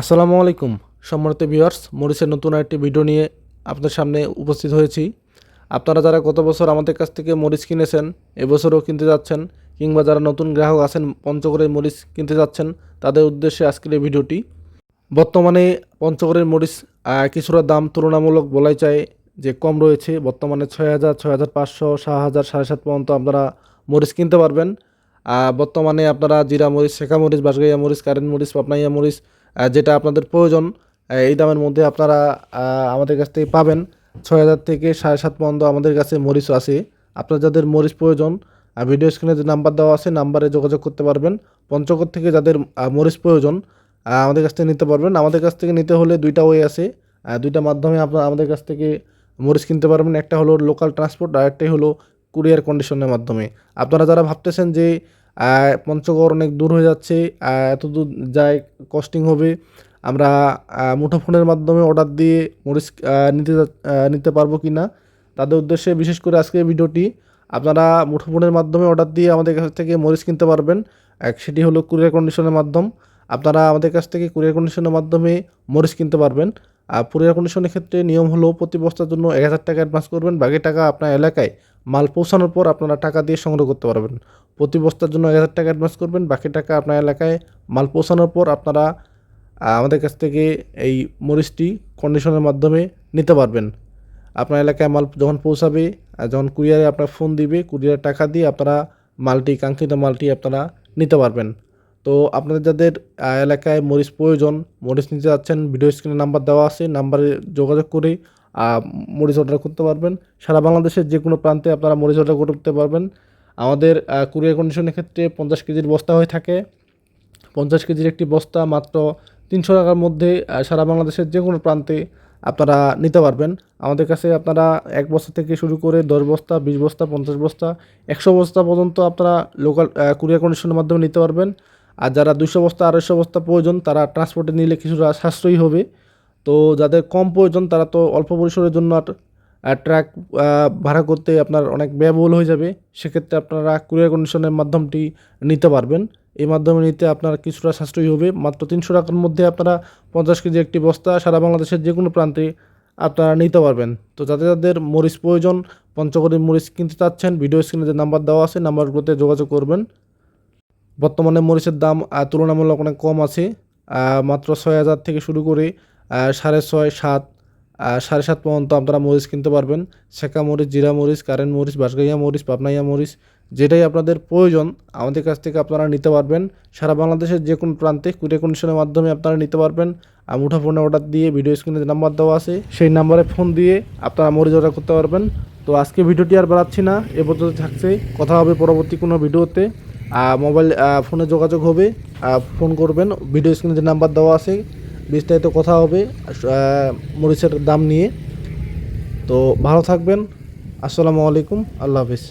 আসসালামু আলাইকুম, সম্মানিত ভিউয়ার্স মরিচের নতুন একটি ভিডিও নিয়ে আপনাদের সামনে উপস্থিত হয়েছি। আপনারা যারা গত বছর আমাদের কাছ থেকে মরিচ কিনেছেন, এবছরও কিনতে যাচ্ছেন, কিংবা যারা নতুন গ্রাহক আছেন, পঞ্চগড়ের মরিচ কিনতে যাচ্ছেন, তাদের উদ্দেশ্যে আজকের এই ভিডিওটি বর্তমানে পঞ্চগড়ের মরিচ কিছুটা দাম তুলনামূলক বলাই যায় যে কম রয়েছে। বর্তমানে ছয় হাজার ছয় হাজার পাঁচশো, সাত হাজার, সাড়ে সাত পর্যন্ত আপনারা মরিচ কিনতে পারবেন। বর্তমানে আপনারা জিরা মরিচ, শেখা মরিচ বাসগাইয়া মরিচ, কারেন্ট মরিচ পাপনাইয়া মরিচ যেটা আপনাদের প্রয়োজন এই দামের মধ্যে আপনারা আমাদের কাছ থেকে পাবেন। ছয় হাজার থেকে সাড়ে সাত পর্যন্ত আমাদের কাছে মরিচ আছে। আপনার যাদের মরিচ প্রয়োজন ভিডিও স্ক্রিনে যে নাম্বার দেওয়া আছে নাম্বারে যোগাযোগ করতে পারবেন। পঞ্চগড় থেকে যাদের মরিচ প্রয়োজন আমাদের কাছ থেকে নিতে পারবেন। আমাদের কাছ থেকে নিতে হলে দুইটা ওয়ে আছে। দুইটা মাধ্যমে আপনার আমাদের কাছ থেকে মরিচ কিনতে পারবেন। একটা হলো লোকাল ট্রান্সপোর্ট আর একটাই হলো কুরিয়ার কন্ডিশনের মাধ্যমে। আপনারা যারা ভাবতেছেন যে পঞ্চগড় অনেক দূর হয়ে যাচ্ছে এত দূর যায় কস্টিং হবে। আমরা মুঠোফোনের মাধ্যমে অর্ডার দিয়ে মরিচ নিতে নিতে পারব কি না, তাদের উদ্দেশ্যে বিশেষ করে আজকে ভিডিওটি। আপনারা মুঠোফোনের মাধ্যমে অর্ডার দিয়ে আমাদের কাছ থেকে মরিচ কিনতে পারবেন, এক, সেটি হলো কুরিয়ার কন্ডিশনের মাধ্যম। আপনারা আমাদের কাছ থেকে কুরিয়ার কন্ডিশনের মাধ্যমে মরিচ কিনতে পারবেন। আর কুরিয়ার কন্ডিশনের ক্ষেত্রে নিয়ম হলো প্রতি বস্তার জন্য এক হাজার টাকা অ্যাডভান্স করবেন, বাকি টাকা আপনার এলাকায় মাল পৌঁছানোর পর আপনারা টাকা দিয়ে সংগ্রহ করতে পারবেন। প্রতি বস্তার জন্য এক হাজার টাকা অ্যাডভান্স করবেন, বাকি টাকা আপনার এলাকায় মাল পৌঁছানোর পর আপনারা আমাদের কাছ থেকে এই মরিচটি কন্ডিশনের মাধ্যমে নিতে পারবেন। আপনার এলাকায় মাল যখন পৌঁছাবে যখন কুরিয়ারে আপনার ফোন দিবে কুরিয়ার টাকা দিয়ে আপনারা মালটি, কাঙ্ক্ষিত মালটি আপনারা নিতে পারবেন। তো আপনাদের যাদের এলাকায় মরিচ প্রয়োজন, মরিচ নিতে যাচ্ছেন, ভিডিও স্ক্রিনে নাম্বার দেওয়া আছে, নাম্বারে যোগাযোগ করে মরিচ অর্ডার করতে পারবেন। সারা বাংলাদেশের যে কোনো প্রান্তে আপনারা মরিচ অর্ডার করতে পারবেন। আমাদের কুরিয়ার কন্ডিশনের ক্ষেত্রে পঞ্চাশ কেজির বস্তা হয়ে থাকে। পঞ্চাশ কেজির একটি বস্তা মাত্র তিনশো টাকার মধ্যে সারা বাংলাদেশের যে কোনো প্রান্তে আপনারা নিতে পারবেন। আমাদের কাছে আপনারা এক বস্তা থেকে শুরু করে দশ বস্তা, বিশ বস্তা, পঞ্চাশ বস্তা, একশো বস্তা পর্যন্ত আপনারা লোকাল কুরিয়ার কন্ডিশনের মাধ্যমে নিতে পারবেন। আর যারা দুশো বস্তা, আড়াইশো বস্তা প্রয়োজন, তারা ট্রান্সপোর্টে নিলে কিছুটা সাশ্রয়ী হবে। তো যাদের কম প্রয়োজন, তারা তো অল্প পরিসরের জন্য ট্রাক ভাড়া করতে আপনার অনেক ব্যয়বহুল হয়ে যাবে। সেক্ষেত্রে আপনারা কুরিয়ার কন্ডিশনের মাধ্যমটি নিতে পারবেন। এই মাধ্যমে নিতে আপনার কিছুটা সাশ্রয়ী হবে। মাত্র তিনশো টাকার মধ্যে আপনারা পঞ্চাশ কেজি একটি বস্তা সারা বাংলাদেশের যে কোনো প্রান্তে আপনারা নিতে পারবেন। তো যাদের যাদের মরিচ প্রয়োজন, পঞ্চগড়ের মরিচ কিনতে চাচ্ছেন ভিডিও স্ক্রিনে যে নাম্বার দেওয়া আছে নাম্বারগুলোতে যোগাযোগ করবেন। বর্তমানে মরিচের দাম তুলনামূলক অনেক কম আছে। মাত্র ছয় হাজার থেকে শুরু করে সাড়ে ছয়, সাত সাড়ে সাত পর্যন্ত আপনারা মরিচ কিনতে পারবেন। শেখা মরিচ, জিরা মরিচ, কারেন্ট মরিচ বাসগাইয়া মরিচ পাবনাইয়া মরিচ, যেটাই আপনাদের প্রয়োজন, আমাদের কাছ থেকে আপনারা নিতে পারবেন। সারা বাংলাদেশের যে কোনো প্রান্তে কুরিয়ার কন্ডিশনের মাধ্যমে আপনারা নিতে পারবেন। আর মুঠোফোনে অর্ডার দিয়ে ভিডিও স্ক্রিনে যে নাম্বার দেওয়া আছে, সেই নাম্বারে ফোন দিয়ে আপনারা মরিচ অর্ডার করতে পারবেন। তো আজকে ভিডিওটি আর বাড়াচ্ছি না, এ পর্যন্ত থাকছে। কথা হবে পরবর্তী কোনো ভিডিওতে। মোবাইল ফোনে যোগাযোগ হবে ফোন করবেন। ভিডিও স্ক্রিনে যে নাম্বার দেওয়া আছে, বিস্তারিত কথা হবে মরিচের দাম নিয়ে। তো ভালো থাকবেন। আসসালামু আলাইকুম। আল্লাহ হাফিজ।